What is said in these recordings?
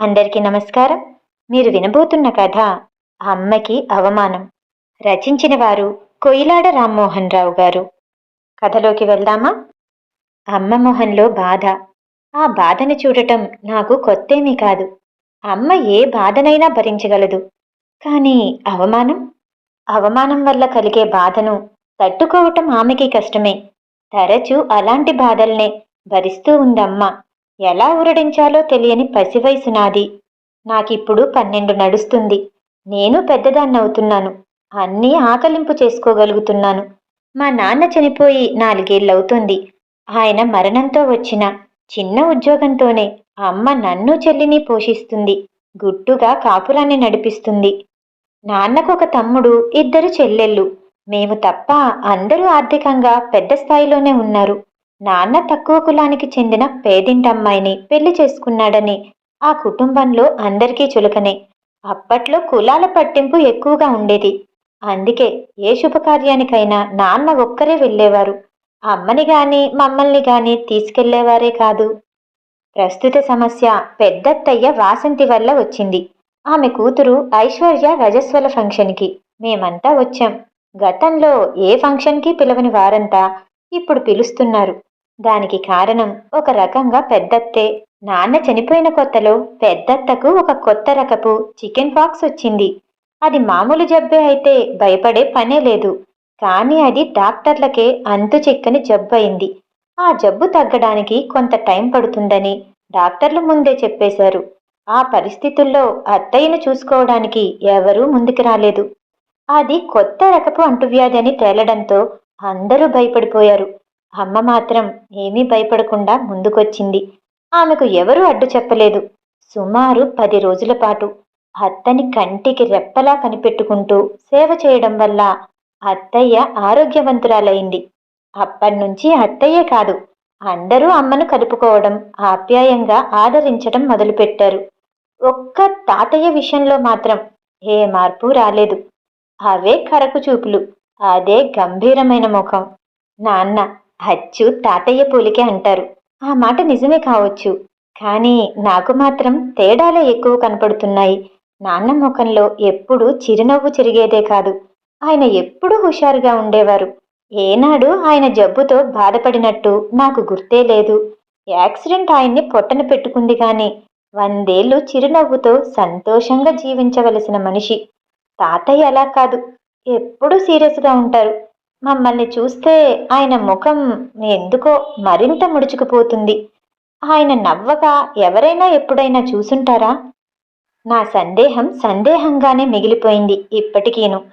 అందరికీ నమస్కారం. మీరు వినబోతున్న కథ అమ్మకి అవమానం. రచించిన వారు కొయిలాడ రామ్మోహన్ రావు గారు. కథలోకి వెళ్దామా? అమ్మ మొహంలో బాధ. ఆ బాధను చూడటం నాకు కొత్తేమీ కాదు. అమ్మ ఏ బాధనైనా భరించగలదు. కానీ అవమానం? అవమానం వల్ల కలిగే బాధను తట్టుకోవటం ఆమెకి కష్టమే. తరచూ అలాంటి బాధల్నే భరిస్తూ ఉందమ్మ. ఎలా ఊరడించాలో తెలియని పసివయసు నాది. నాకిప్పుడు పన్నెండు నడుస్తుంది. నేను పెద్దదాన్నవుతున్నాను. అన్నీ ఆకలింపు చేసుకోగలుగుతున్నాను. మా నాన్న చనిపోయి నాలుగేళ్ళవుతుంది ఆయన మరణంతో వచ్చిన చిన్న ఉద్యోగంతోనే అమ్మ నన్ను చెల్లిని పోషిస్తుంది. గుట్టుగా కాపురాన్ని నడిపిస్తుంది. నాన్నకు ఒక తమ్ముడు ఇద్దరు చెల్లెళ్ళు. మేము తప్ప అందరూ ఆర్థికంగా పెద్ద స్థాయిలోనే ఉన్నారు. నాన్న తక్కువ కులానికి చెందిన పేదింటమ్మాయిని పెళ్ళి చేసుకున్నాడని ఆ కుటుంబంలో అందరికీ చులకనే. అప్పట్లో కులాల పట్టింపు ఎక్కువగా ఉండేది. అందుకే ఏ శుభకార్యానికైనా నాన్న ఒక్కరే వెళ్ళేవారు. అమ్మని గాని మమ్మల్ని గాని తీసుకెళ్ళేవారే కాదు. ప్రస్తుత సమస్య పెద్దత్తయ్య వాసంతి వల్ల వచ్చింది. ఆమె కూతురు ఐశ్వర్య రజస్వల ఫంక్షన్కి. మేమంతా వచ్చాం. గతంలో ఏ ఫంక్షన్కి పిలవని వారంతా ఇప్పుడు పిలుస్తున్నారు. దానికి కారణం ఒక రకంగా పెద్దత్తే. నాన్న చనిపోయిన కొత్తలో పెద్దత్తకు ఒక కొత్త రకపు చికెన్ పాక్స్ వచ్చింది. అది మామూలు జబ్బే అయితే భయపడే పనే లేదు. కానీ అది డాక్టర్లకే అంతు చిక్కని జబ్బు అయింది. ఆ జబ్బు తగ్గడానికి కొంత టైం పడుతుందని డాక్టర్లు ముందే చెప్పేశారు. ఆ పరిస్థితుల్లో అత్తయ్యను చూసుకోవడానికి ఎవరూ ముందుకు రాలేదు. అది కొత్త రకపు అంటువ్యాధి అని తేలడంతో అందరూ భయపడిపోయారు. అమ్మ మాత్రం ఏమీ భయపడకుండా ముందుకొచ్చింది. ఆమెకు ఎవరూ అడ్డు చెప్పలేదు. సుమారు పది రోజుల పాటు అత్తని కంటికి రెప్పలా కనిపెట్టుకుంటూ సేవ చేయడం వల్ల అత్తయ్య ఆరోగ్యవంతురాలైంది. అప్పటినుంచి అత్తయ్యే కాదు అందరూ అమ్మను కలుపుకోవడం ఆప్యాయంగా ఆదరించడం మొదలుపెట్టారు. ఒక్క తాతయ్య విషయంలో మాత్రం ఏ మార్పు రాలేదు. అవే కరకు చూపులు అదే గంభీరమైన ముఖం. నాన్న అచ్చు తాతయ్య పోలికే అంటారు. ఆ మాట నిజమే కావచ్చు. కానీ నాకు మాత్రం తేడాలే ఎక్కువ కనపడుతున్నాయి. నాన్న ముఖంలో ఎప్పుడూ చిరునవ్వు చిరిగేదే కాదు. ఆయన ఎప్పుడూ హుషారుగా ఉండేవారు. ఏనాడు ఆయన జబ్బుతో బాధపడినట్టు నాకు గుర్తే లేదు. యాక్సిడెంట్ ఆయన్ని పొట్టన పెట్టుకుంది కానీ వందేళ్ళు చిరునవ్వుతో సంతోషంగా జీవించవలసిన మనిషి. తాతయ్య అలా కాదు. ఎప్పుడూ సీరియస్గా ఉంటారు. మమ్మల్ని చూస్తే ఆయన ముఖం ఎందుకో మరింత ముడుచుకుపోతుంది. ఆయన నవ్వగా ఎవరైనా ఎప్పుడైనా చూసుంటారా? నా సందేహం సందేహంగానే మిగిలిపోయింది ఇప్పటికీను.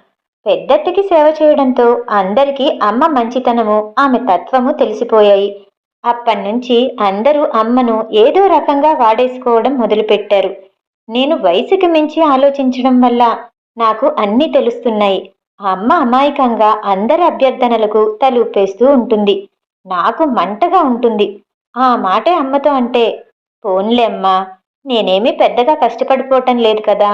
పెద్దత్తకి సేవ చేయడంతో అందరికీ అమ్మ మంచితనము ఆమె తత్వము తెలిసిపోయాయి. అప్పటినుంచి అందరూ అమ్మను ఏదో రకంగా వాడేసుకోవడం మొదలుపెట్టారు. నేను వయసుకి మించి ఆలోచించడం వల్ల నాకు అన్నీ తెలుస్తున్నాయి. అమ్మ అమాయకంగా అందరి అభ్యర్థనలకు తలూపేస్తూ ఉంటుంది. నాకు మంటగా ఉంటుంది. ఆ మాటే అమ్మతో అంటే పోన్లే అమ్మా నేనేమీ పెద్దగా కష్టపడిపోవటం లేదు కదా.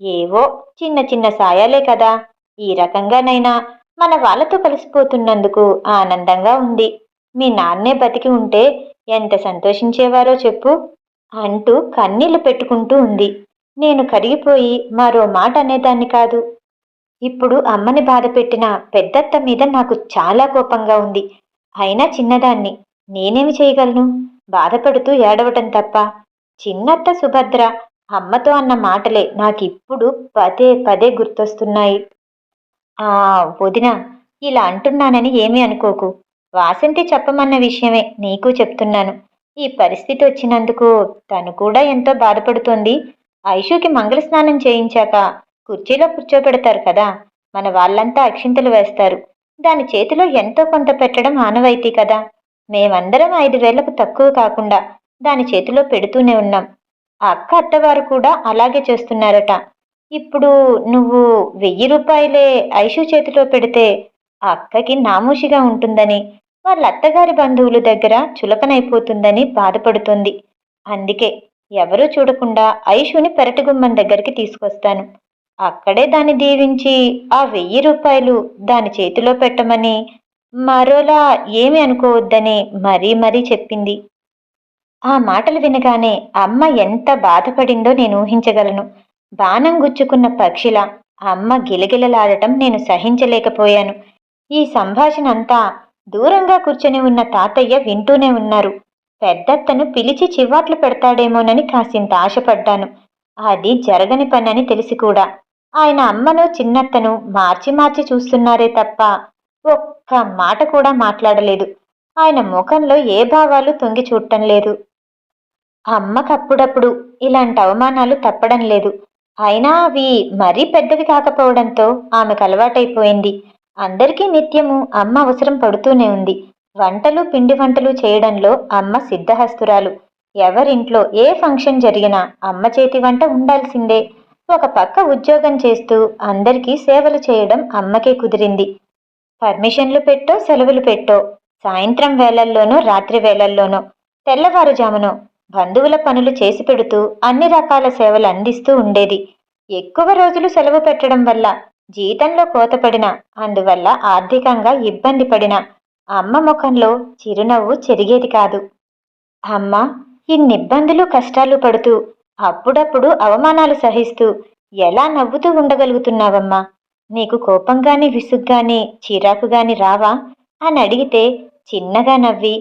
ఏవో చిన్న చిన్న సాయాలే కదా. ఈ రకంగానైనా మన వాళ్ళతో కలిసిపోతున్నందుకు ఆనందంగా ఉంది. మీ నాన్నే బతికి ఉంటే ఎంత సంతోషించేవారో చెప్పు అంటూ కన్నీళ్ళు పెట్టుకుంటూ ఉంది. నేను కరిగిపోయి మరో మాట అనేదాన్ని కాదు. ఇప్పుడు అమ్మని బాధ పెట్టిన పెద్దత్త మీద నాకు చాలా కోపంగా ఉంది. అయినా చిన్నదాన్ని నేనేమి చేయగలను? బాధపడుతూ ఏడవటం తప్ప. చిన్నత్త సుభద్ర అమ్మతో అన్న మాటలే నాకిప్పుడు పదే పదే గుర్తొస్తున్నాయి. ఆ వదిన ఇలా అంటున్నానని ఏమీ అనుకోకు. వాసంతి చెప్పమన్న విషయమే నీకు చెప్తున్నాను. ఈ పరిస్థితి వచ్చినందుకు తను కూడా ఎంతో బాధపడుతోంది. ఐషుకి మంగళ స్నానం చేయించాక కుర్చీలో కూర్చోబెడతారు కదా. మన వాళ్ళంతా అక్షింతలు వేస్తారు. దాని చేతిలో ఎంతో కొంత పెట్టడం ఆనవాయితీ కదా. మేమందరం ఐదు వేలకు తక్కువ కాకుండా దాని చేతిలో పెడుతూనే ఉన్నాం. ఆ అక్క అత్తవారు కూడా అలాగే చేస్తున్నారట. ఇప్పుడు నువ్వు వెయ్యి రూపాయలే ఐషు చేతిలో పెడితే ఆ అక్కకి నామూషిగా ఉంటుందని వాళ్ళ అత్తగారి బంధువుల దగ్గర చులకనైపోతుందని బాధపడుతుంది. అందుకే ఎవరూ చూడకుండా ఐషుని పెరటిగుమ్మం దగ్గరికి తీసుకొస్తాను. అక్కడే దాన్ని దీవించి ఆ వెయ్యి రూపాయలు దాని చేతిలో పెట్టమని మరోలా ఏమి అనుకోవద్దని మరీ మరీ చెప్పింది. ఆ మాటలు వినగానే అమ్మ ఎంత బాధపడిందో నేను ఊహించగలను. బాణం గుచ్చుకున్న పక్షిలా అమ్మ గిలగిలలాడటం నేను సహించలేకపోయాను. ఈ సంభాషణ అంతా దూరంగా కూర్చొని ఉన్న తాతయ్య వింటూనే ఉన్నారు. పెద్దత్తను పిలిచి చివాట్లు పెడతాడేమోనని కాసింత ఆశపడ్డాను. అది జరగని పనని తెలిసి కూడా ఆయన అమ్మను చిన్నత్తను మార్చి మార్చి చూస్తున్నారే తప్ప ఒక్క మాట కూడా మాట్లాడలేదు. ఆయన ముఖంలో ఏ భావాలు తొంగి చూడటం లేదు. అమ్మకప్పుడప్పుడు ఇలాంటి అవమానాలు తప్పడం లేదు. అయినా అవి మరీ పెద్దవి కాకపోవడంతో ఆమెకు అలవాటైపోయింది. అందరికీ నిత్యము అమ్మ అవసరం పడుతూనే ఉంది. వంటలు పిండి వంటలు చేయడంలో అమ్మ సిద్ధహస్తురాలు. ఎవరింట్లో ఏ ఫంక్షన్ జరిగినా అమ్మ చేతి వంట ఉండాల్సిందే. ఒక పక్క ఉద్యోగం చేస్తూ అందరికీ సేవలు చేయడం అమ్మకే కుదిరింది. పర్మిషన్లు పెట్టో సెలవులు పెట్టో సాయంత్రం వేళల్లోనో రాత్రి వేళల్లోనో తెల్లవారుజామునో బంధువుల పనులు చేసి పెడుతూ అన్ని రకాల సేవలు అందిస్తూ ఉండేది. ఎక్కువ రోజులు సెలవు పెట్టడం వల్ల జీతంలో కోతపడిన అందువల్ల ఆర్థికంగా ఇబ్బంది పడిన అమ్మ ముఖంలో చిరునవ్వు చెరిగేది కాదు. అమ్మ ఇన్ని ఇబ్బందులు కష్టాలు పడుతూ అప్పుడప్పుడు అవమానాలు సహిస్తూ ఎలా నవ్వుతూ ఉండగలుగుతున్నావమ్మా? నీకు కోపంగాని విసుగ్గాని చిరాకుగాని రావా? అని అడిగితే చిన్నగా నవ్వి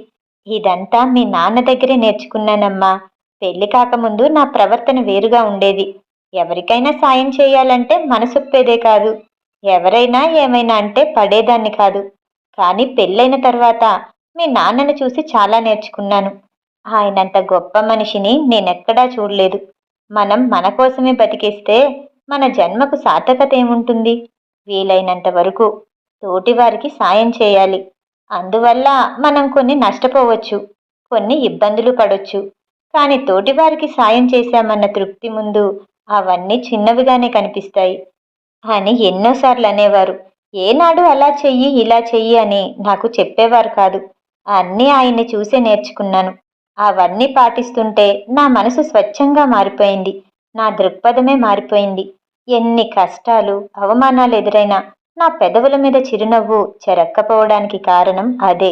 ఇదంతా మీ నాన్న దగ్గరే నేర్చుకున్నానమ్మా. పెళ్ళి కాకముందు నా ప్రవర్తన వేరుగా ఉండేది. ఎవరికైనా సాయం చేయాలంటే మనసొప్పేదే కాదు. ఎవరైనా ఏమైనా అంటే పడేదాన్ని కాదు. కానీ పెళ్ళైన తర్వాత మీ నాన్నను చూసి చాలా నేర్చుకున్నాను. ఆయనంత గొప్ప మనిషిని నేనెక్కడా చూడలేదు. మనం మన కోసమే బతికేస్తే మన జన్మకు సార్థకత ఏముంటుంది? వీలైనంత వరకు తోటివారికి సాయం చేయాలి. అందువల్ల మనం కొన్ని నష్టపోవచ్చు కొన్ని ఇబ్బందులు పడొచ్చు. కానీ తోటివారికి సాయం చేశామన్న తృప్తి ముందు అవన్నీ చిన్నవిగానే కనిపిస్తాయి. అని ఎన్నోసార్లు అనేవారు. ఏనాడు అలా చెయ్యి ఇలా చెయ్యి అని నాకు చెప్పేవారు కాదు. అన్నీ ఆయన్ని చూసే నేర్చుకున్నాను. అవన్నీ పాటిస్తుంటే నా మనసు స్వచ్ఛంగా మారిపోయింది. నా దృక్పథమే మారిపోయింది. ఎన్ని కష్టాలు అవమానాలు ఎదురైనా నా పెదవుల మీద చిరునవ్వు చెరక్కపోవడానికి కారణం అదే.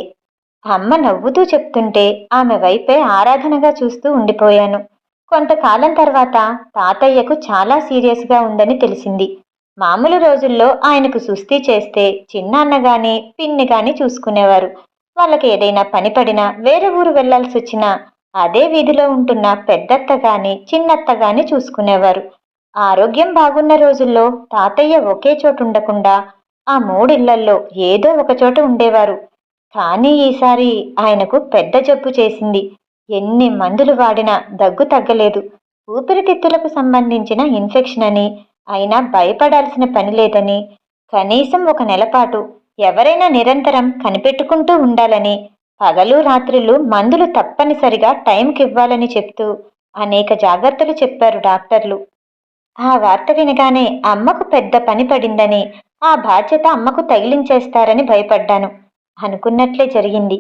అమ్మ నవ్వుతూ చెప్తుంటే ఆమె వైపే ఆరాధనగా చూస్తూ ఉండిపోయాను. కొంతకాలం తర్వాత తాతయ్యకు చాలా సీరియస్గా ఉందని తెలిసింది. మామూలు రోజుల్లో ఆయనకు సుస్థి చేస్తే చిన్నాన్న గాని పిన్ని గాని చూసుకునేవారు. వాళ్ళకి ఏదైనా పని పడినా వేరే ఊరు వెళ్ళాల్సి వచ్చినా అదే వీధిలో ఉంటున్న పెద్దత్త గాని చిన్నత్త గాని చూసుకునేవారు. ఆరోగ్యం బాగున్న రోజుల్లో తాతయ్య ఒకే చోటు ఉండకుండా ఆ మూడిళ్ళల్లో ఏదో ఒక చోట ఉండేవారు. కానీ ఈసారి ఆయనకు పెద్ద జబ్బు చేసింది. ఎన్ని మందులు వాడినా దగ్గు తగ్గలేదు. ఊపిరితిత్తులకు సంబంధించిన ఇన్ఫెక్షన్ అని అయినా భయపడాల్సిన పని లేదని కనీసం ఒక నెలపాటు ఎవరైనా నిరంతరం కనిపెట్టుకుంటూ ఉండాలని పగలు రాత్రులు మందులు తప్పనిసరిగా టైంకి ఇవ్వాలని చెప్తూ అనేక జాగ్రత్తలు చెప్పారు డాక్టర్లు. ఆ వార్త వినగానే అమ్మకు పెద్ద పని పడిందని ఆ బాధ్యత అమ్మకు తగిలించేస్తారని భయపడ్డాను. అనుకున్నట్లే జరిగింది.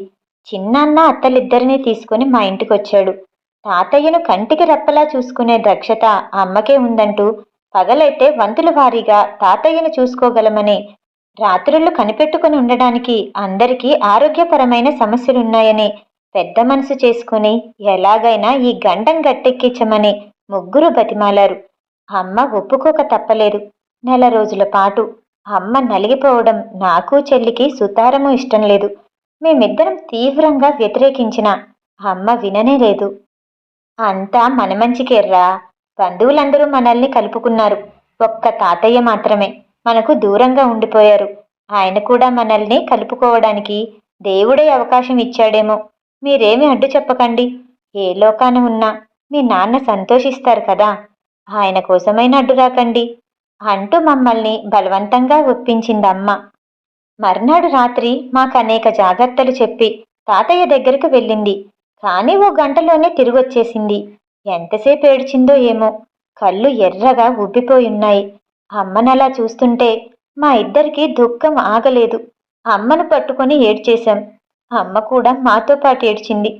చిన్నాన్న అత్తలిద్దరినీ తీసుకుని మా ఇంటికొచ్చాడు. తాతయ్యను కంటికి రెప్పలా చూసుకునే దక్షత అమ్మకే ఉందంటూ పగలైతే వంతుల వారీగా తాతయ్యను చూసుకోగలమని రాత్రుళ్ళు కనిపెట్టుకుని ఉండడానికి అందరికీ ఆరోగ్యపరమైన సమస్యలున్నాయని పెద్ద మనసు చేసుకుని ఎలాగైనా ఈ గండం గట్టెక్కించమని ముగ్గురు బతిమాలారు. అమ్మ ఒప్పుకోక తప్పలేదు. నెల రోజుల పాటు అమ్మ నలిగిపోవడం నాకు చెల్లికి సుతారము ఇష్టం లేదు. మేమిద్దరం తీవ్రంగా వ్యతిరేకించిన అమ్మ విననే లేదు. అంతా మన మంచికేర్రా బంధువులందరూ మనల్ని కలుపుకున్నారు. ఒక్క తాతయ్య మాత్రమే. మనకు దూరంగా ఉండిపోయారు. ఆయన కూడా మనల్ని కలుపుకోవడానికి దేవుడే అవకాశం ఇచ్చాడేమో. మీరేమి అడ్డు చెప్పకండి. ఏ లోకాన ఉన్నా మీ నాన్న సంతోషిస్తారు కదా. ఆయన కోసమైన అడ్డు రాకండి. అంటూ మమ్మల్ని బలవంతంగా ఒప్పించిందమ్మ. మర్నాడు రాత్రి మాకు అనేక జాగ్రత్తలు చెప్పి తాతయ్య దగ్గరకు వెళ్ళింది. కానీ ఓ గంటలోనే తిరిగొచ్చేసింది. ఎంతసేపు ఏడ్చిందో ఏమో. కళ్ళు ఎర్రగా ఉబ్బిపోయున్నాయి అమ్మనలా చూస్తుంటే మా ఇద్దరికి దుఃఖం ఆగలేదు. అమ్మను పట్టుకొని ఏడ్చేశాం. అమ్మ కూడా మాతో పాటు ఏడ్చింది.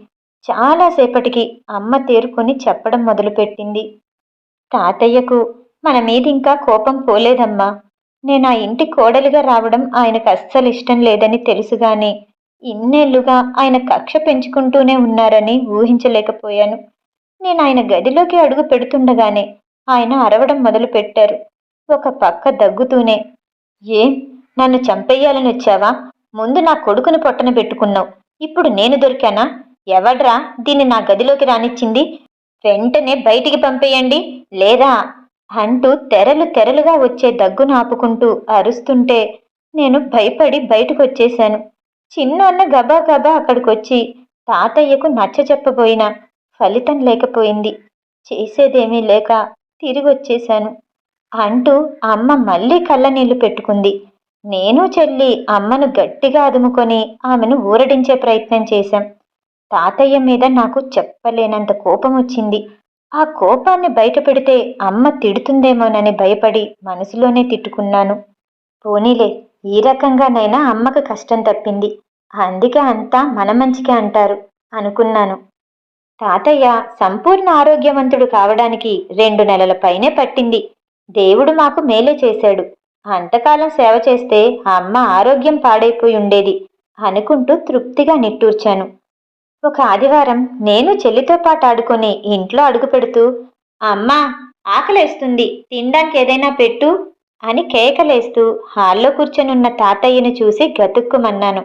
చాలాసేపటికి అమ్మ తేరుకొని చెప్పడం మొదలుపెట్టింది. తాతయ్యకు మన మీద ఇంకా కోపం పోలేదమ్మా. నేను ఆ ఇంటి కోడలిగా రావడం ఆయనకు అస్సలు ఇష్టం లేదని తెలుసుగాని ఇన్నేళ్ళుగా ఆయన కక్ష పెంచుకుంటూనే ఉన్నారని ఊహించలేకపోయాను. నేను ఆయన గదిలోకి అడుగు పెడుతుండగానే ఆయన అరవడం మొదలు పెట్టారు ఒక పక్క దగ్గుతూనే ఏం నన్ను చంపేయాలని వచ్చావా? ముందు నా కొడుకుని పొట్టన పెట్టుకున్నావు. ఇప్పుడు నేను దొరికానా? ఎవడ్రా దీన్ని నా గదిలోకి రానిచ్చింది? వెంటనే బయటికి పంపేయండి లేదా అంటూ తెరలు తెరలుగా వచ్చే దగ్గును ఆపుకుంటూ అరుస్తుంటే నేను భయపడి బయటకు వచ్చేశాను గబా గబా అక్కడికొచ్చి తాతయ్యకు నచ్చ చెప్పబోయినా ఫలితం లేకపోయింది. చేసేదేమీ లేక తిరిగొచ్చేశాను. అంటూ అమ్మ మళ్ళీ కళ్ళనీళ్ళు పెట్టుకుంది. నేను చెల్లి అమ్మను గట్టిగా అదుముకొని ఆమెను ఊరడించే ప్రయత్నం చేశాం. తాతయ్య మీద నాకు చెప్పలేనంత కోపం వచ్చింది. ఆ కోపాన్ని బయట పెడితే అమ్మ తిడుతుందేమోనని భయపడి మనసులోనే తిట్టుకున్నాను. పోనీలే ఈ రకంగానైనా అమ్మకు కష్టం తప్పింది. అందుకే అంతా మన మంచికే అంటారు అనుకున్నాను. తాతయ్య సంపూర్ణ ఆరోగ్యవంతుడు కావడానికి రెండు నెలల పైనే పట్టింది. దేవుడు మాకు మేలే చేశాడు. అంతకాలం సేవ చేస్తే అమ్మ ఆరోగ్యం పాడైపోయి ఉండేది అనుకుంటూ తృప్తిగా నిట్టూర్చాను. ఒక ఆదివారం నేను చెల్లితో పాటు ఆడుకొని ఇంట్లో అడుగు పెడుతూ అమ్మా ఆకలేస్తుంది తినడానికి ఏదైనా పెట్టు అని కేకలేస్తూ హాల్లో కూర్చొనున్న తాతయ్యను చూసి గతుక్కుమన్నాను.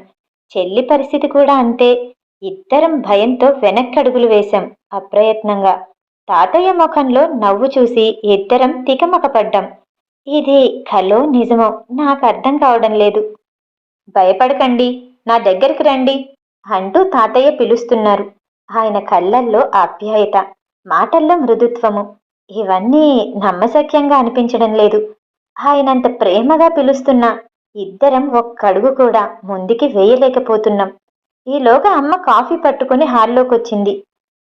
చెల్లి పరిస్థితి కూడా అంతే. ఇద్దరం భయంతో వెనక్కి అడుగులు వేశాం అప్రయత్నంగా. తాతయ్య ముఖంలో నవ్వు చూసి ఇద్దరం తికమకపడ్డాం. ఇది కలో నిజమో నాకు అర్థం కావడం లేదు. భయపడకండి నా దగ్గరికి రండి అంటూ తాతయ్య పిలుస్తున్నారు. ఆయన కళ్ళల్లో ఆప్యాయత మాటల్లో మృదుత్వము. ఇవన్నీ నమ్మశక్యంగా అనిపించడం లేదు. ఆయనంత ప్రేమగా పిలుస్తున్నా ఇద్దరం ఒక్కడుగు కూడా ముందుకి వేయలేకపోతున్నాం. ఈలోగా అమ్మ కాఫీ పట్టుకుని హాల్లోకి వచ్చింది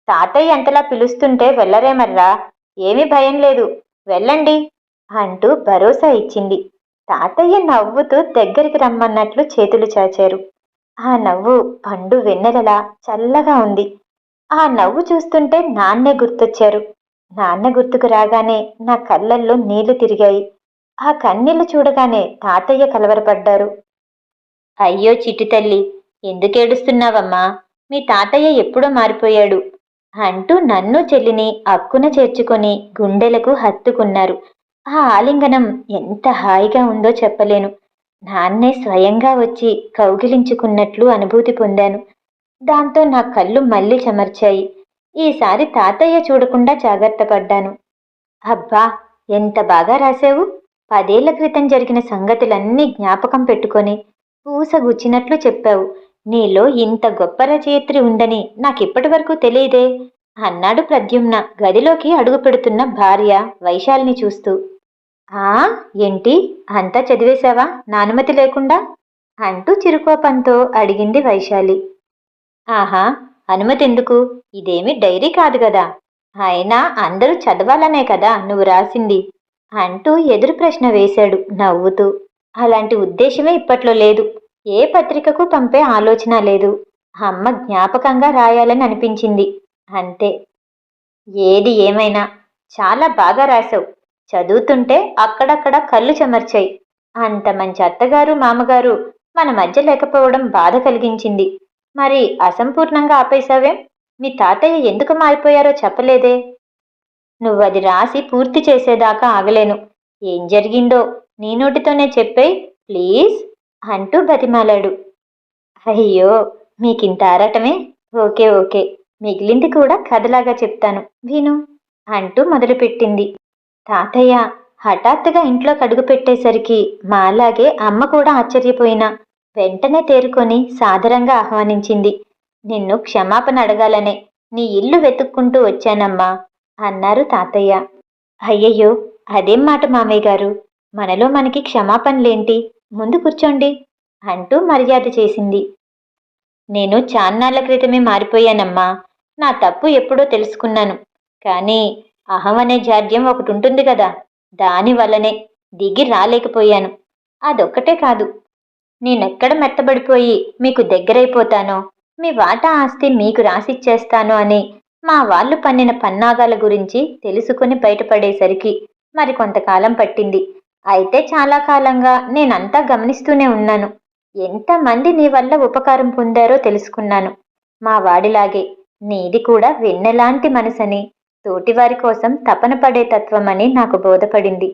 తాతయ్య అంతలా పిలుస్తుంటే వెళ్ళరేమర్రా ఏమీ భయం లేదు. వెళ్ళండి అంటూ భరోసా ఇచ్చింది. తాతయ్య నవ్వుతూ దగ్గరికి రమ్మన్నట్లు చేతులు చాచారు. ఆ నవ్వు పండు వెన్నెలలా చల్లగా ఉంది. ఆ నవ్వు చూస్తుంటే నాన్నే గుర్తొచ్చారు. నాన్న గుర్తుకు రాగానే నా కళ్ళల్లో నీళ్ళు తిరిగాయి. ఆ కన్నీళ్ళు చూడగానే తాతయ్య కలవరపడ్డారు. అయ్యో చిట్టు తల్లి ఎందుకేడుస్తున్నావమ్మా? మీ తాతయ్య ఎప్పుడో మారిపోయాడు. అంటూ నన్ను చెల్లిని అక్కున చేర్చుకొని గుండెలకు హత్తుకున్నారు. ఆ ఆలింగనం ఎంత హాయిగా ఉందో చెప్పలేను. నాన్నే స్వయంగా వచ్చి కౌగిలించుకున్నట్లు అనుభూతి పొందాను. దాంతో నా కళ్ళు మళ్ళీ చెమర్చాయి. ఈసారి తాతయ్య చూడకుండా జాగ్రత్త పడ్డాను. అబ్బా ఎంత బాగా రాసావు పదేళ్ళ క్రితం జరిగిన సంగతులన్నీ జ్ఞాపకం పెట్టుకొని పూసగుచ్చినట్లు చెప్పావు. నీలో ఇంత గొప్ప రచయిత్రి ఉందని నాకిప్పటి వరకు తెలియదే. అన్నాడు ప్రద్యుమ్న గదిలోకి అడుగు పెడుతున్న భార్య వైశాలిని చూస్తూ. ఆ ఏంటి? అంతా చదివేశావా? నానుమతి లేకుండా? అంటూ చిరుకోపంతో అడిగింది వైశాలి. ఆహా అనుమతి ఎందుకు ఇదేమి డైరీ కాదు కదా అయినా అందరూ చదవాలనే కదా నువ్వు రాసింది? అంటూ ఎదురు ప్రశ్న వేశాడు నవ్వుతూ. అలాంటి ఉద్దేశమే ఇప్పట్లో లేదు. ఏ పత్రికకు పంపే ఆలోచన లేదు. అమ్మ జ్ఞాపకంగా రాయాలని అనిపించింది. అంతే. ఏది ఏమైనా. చాలా బాగా రాశావు. చదువుతుంటే అక్కడక్కడ కళ్ళు చెమర్చాయి. అంత మంచి అత్తగారు మామగారు మన మధ్య లేకపోవడం బాధ కలిగించింది. మరి అసంపూర్ణంగా ఆపేశావేం? మీ తాతయ్య ఎందుకు మారిపోయారో చెప్పలేదే? నువ్వు అది రాసి పూర్తి చేసేదాకా ఆగలేను. ఏం జరిగిందో నీ నోటితోనే చెప్పేయి ప్లీజ్. అంటూ బతిమాలాడు. అయ్యో మీకింత ఆరాటమే? Okay okay. మిగిలింది కూడా కథలాగా చెప్తాను విను అంటూ మొదలుపెట్టింది. తాతయ్య హఠాత్తుగా ఇంట్లో కడుగు పెట్టేసరికి మాలాగే అమ్మ కూడా ఆశ్చర్యపోయినా. వెంటనే తేరుకొని సాదరంగా ఆహ్వానించింది. నిన్ను క్షమాపణ అడగాలనే. నీ ఇల్లు వెతుక్కుంటూ వచ్చానమ్మా అన్నారు తాతయ్య. అయ్యయ్యో అదేం మాట మామయ్య గారు? మనలో మనకి క్షమాపణలేంటి? ముందు కూర్చోండి అంటూ మర్యాద చేసింది. నేను చాన్నాళ్ళ క్రితమే మారిపోయానమ్మా. నా తప్పు ఎప్పుడో తెలుసుకున్నాను. కానీ అహం అనే జాడ్యం ఒకటి ఉంటుంది కదా దానివల్లనే దిగి రాలేకపోయాను. అదొక్కటే కాదు నేనెక్కడ మెత్తబడిపోయి మీకు దగ్గరైపోతానో మీ వాటా ఆస్తి మీకు రాసిచ్చేస్తాను అని మా వాళ్ళు పన్నిన పన్నాగాల గురించి తెలుసుకుని బయటపడేసరికి మరి కొంతకాలం పట్టింది. అయితే చాలా కాలంగా నేనంతా గమనిస్తూనే ఉన్నాను. ఎంతమంది నీ వల్ల ఉపకారం పొందారో తెలుసుకున్నాను. మా వాడిలాగే నీది కూడా వెన్నెలాంటి మనసని తోటివారి కోసం తపన పడే తత్వమని నాకు బోధపడింది.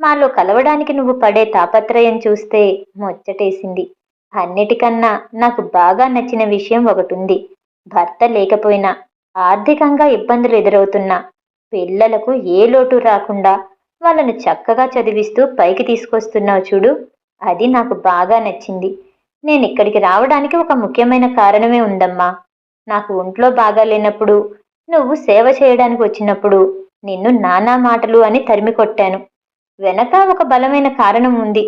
మాలో కలవడానికి నువ్వు పడే తాపత్రయం చూస్తే ముచ్చటేసింది. అన్నిటికన్నా నాకు బాగా నచ్చిన విషయం ఒకటుంది. భర్త లేకపోయినా ఆర్థికంగా ఇబ్బందులు ఎదురవుతున్నా పిల్లలకు ఏ లోటు రాకుండా వాళ్ళను చక్కగా చదివిస్తూ పైకి తీసుకొస్తున్నావు చూడు. అది నాకు బాగా నచ్చింది. నేను ఇక్కడికి రావడానికి ఒక ముఖ్యమైన కారణమే ఉందమ్మా. నాకు ఒంట్లో బాగా లేనప్పుడు నువ్వు సేవ చేయడానికి వచ్చినప్పుడు నిన్ను నానా మాటలు అని తరిమి కొట్టాను. వెనక ఒక బలమైన కారణం ఉంది.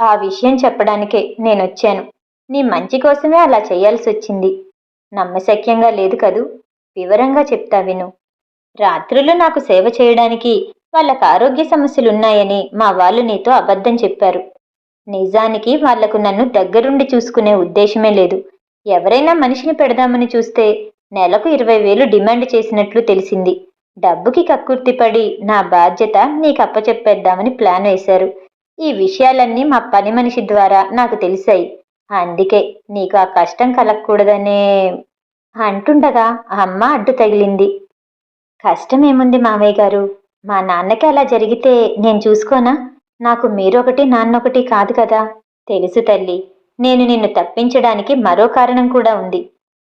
ఆ విషయం చెప్పడానికే నేనొచ్చాను నీ మంచి కోసమే అలా చేయాల్సి వచ్చింది. నమ్మశక్యంగా లేదు కదూ? వివరంగా చెప్తా విను. రాత్రులు నాకు సేవ చేయడానికి వాళ్ళకు ఆరోగ్య సమస్యలు ఉన్నాయని మా వాళ్ళు నీతో అబద్ధం చెప్పారు. నిజానికి వాళ్ళకు నన్ను దగ్గరుండి చూసుకునే ఉద్దేశమే లేదు. ఎవరైనా మనిషిని పెడదామని చూస్తే నెలకు ఇరవై వేలు డిమాండ్ చేసినట్లు తెలిసింది. డబ్బుకి కక్కుర్తిపడి నా బాధ్యత నీకు అప్పచెప్పేద్దామని ప్లాన్ వేశారు. ఈ విషయాలన్నీ మా పని మనిషి ద్వారా నాకు తెలిసాయి. అందుకే నీకు ఆ కష్టం కలగకూడదనే అంటుండగా అమ్మ అడ్డు తగిలింది. కష్టమేముంది మావయ్య గారు? మా నాన్నకి అలా జరిగితే నేను చూసుకోనా? నాకు మీరొకటి నాన్నొకటి కాదు కదా. తెలుసు తల్లి నేను నిన్ను తప్పించడానికి మరో కారణం కూడా ఉంది.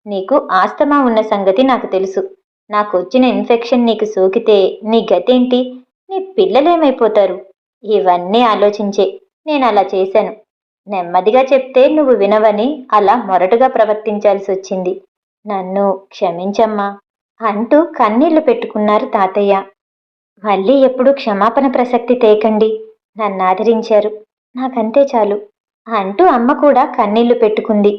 నీకు ఆస్తమా ఉన్న సంగతి నాకు తెలుసు. నాకొచ్చిన ఇన్ఫెక్షన్ నీకు సోకితే నీ గతేంటి? నీ పిల్లలేమైపోతారు? ఇవన్నీ ఆలోచించే నేను అలా చేశాను. నెమ్మదిగా చెప్తే నువ్వు వినవని అలా మొరటుగా ప్రవర్తించాల్సి వచ్చింది నన్ను క్షమించమ్మా అంటూ కన్నీళ్ళు పెట్టుకున్నారు తాతయ్య. మళ్ళీ ఎప్పుడు క్షమాపణ ప్రసక్తి తేకండి నన్ను ఆదరించారు. నాకంతే చాలు అంటూ అమ్మ కూడా కన్నీళ్ళు పెట్టుకుంది.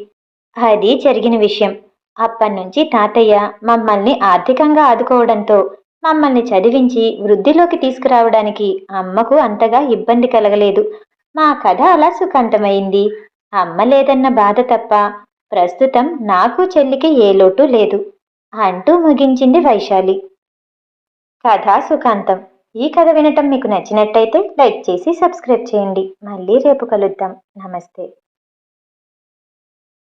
అది జరిగిన విషయం. అప్పటినుంచి తాతయ్య మమ్మల్ని ఆర్థికంగా ఆదుకోవడంతో మమ్మల్ని చదివించి వృద్ధిలోకి తీసుకురావడానికి అమ్మకు అంతగా ఇబ్బంది కలగలేదు. మా కథ అలా సుఖాంతమైంది. అమ్మ లేదన్న బాధ తప్ప ప్రస్తుతం నాకు చెల్లికి ఏ లోటు లేదు అంటూ ముగించింది వైశాలి. కథ సుఖాంతం. ఈ కథ వినటం మీకు నచ్చినట్టయితే లైక్ చేసి సబ్స్క్రైబ్ చేయండి. మళ్ళీ రేపు కలుద్దాం. నమస్తే.